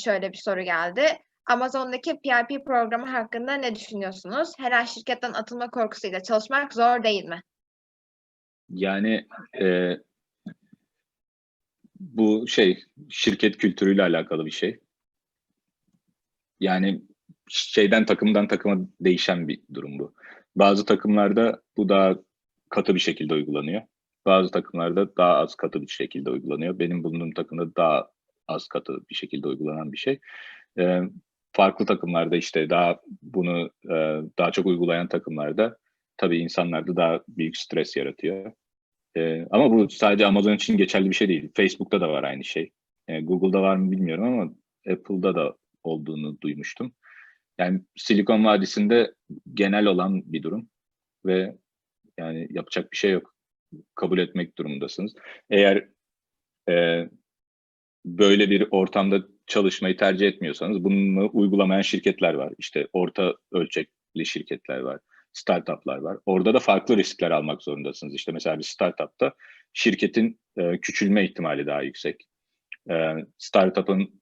şöyle bir soru geldi. Amazon'daki PRP programı hakkında ne düşünüyorsunuz? Her an şirketten atılma korkusuyla çalışmak zor değil mi? Yani e, bu şey şirket kültürüyle alakalı bir şey. Yani şeyden takımdan takıma değişen bir durum bu. Bazı takımlarda bu daha katı bir şekilde uygulanıyor. Bazı takımlarda daha az katı bir şekilde uygulanıyor. Benim bulunduğum takımda daha az katı bir şekilde uygulanan bir şey. Ee, farklı takımlarda işte daha bunu e, daha çok uygulayan takımlarda tabii insanlarda daha büyük stres yaratıyor. Ee, ama bu sadece Amazon için geçerli bir şey değil. Facebook'ta da var aynı şey. Ee, Google'da var mı bilmiyorum ama Apple'da da olduğunu duymuştum. Yani Silikon Vadisi'nde genel olan bir durum ve yani yapacak bir şey yok. Kabul etmek durumundasınız. Eğer e, böyle bir ortamda çalışmayı tercih etmiyorsanız bunu uygulamayan şirketler var. İşte orta ölçekli şirketler var, startuplar var. Orada da farklı riskler almak zorundasınız. İşte mesela bir startupta şirketin e, küçülme ihtimali daha yüksek. E, startup'ın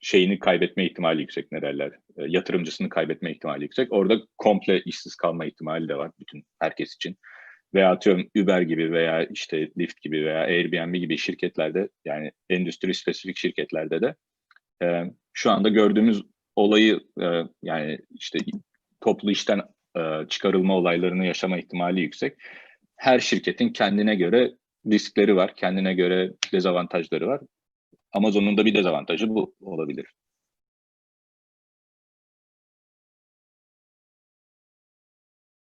şeyini kaybetme ihtimali yüksek ne derler, e, yatırımcısını kaybetme ihtimali yüksek. Orada komple işsiz kalma ihtimali de var bütün herkes için. Veya atıyorum Uber gibi veya işte Lyft gibi veya Airbnb gibi şirketlerde yani endüstri spesifik şirketlerde de e, şu anda gördüğümüz olayı e, yani işte toplu işten e, çıkarılma olaylarını yaşama ihtimali yüksek. Her şirketin kendine göre riskleri var, kendine göre dezavantajları var. Amazon'un da bir dezavantajı bu olabilir.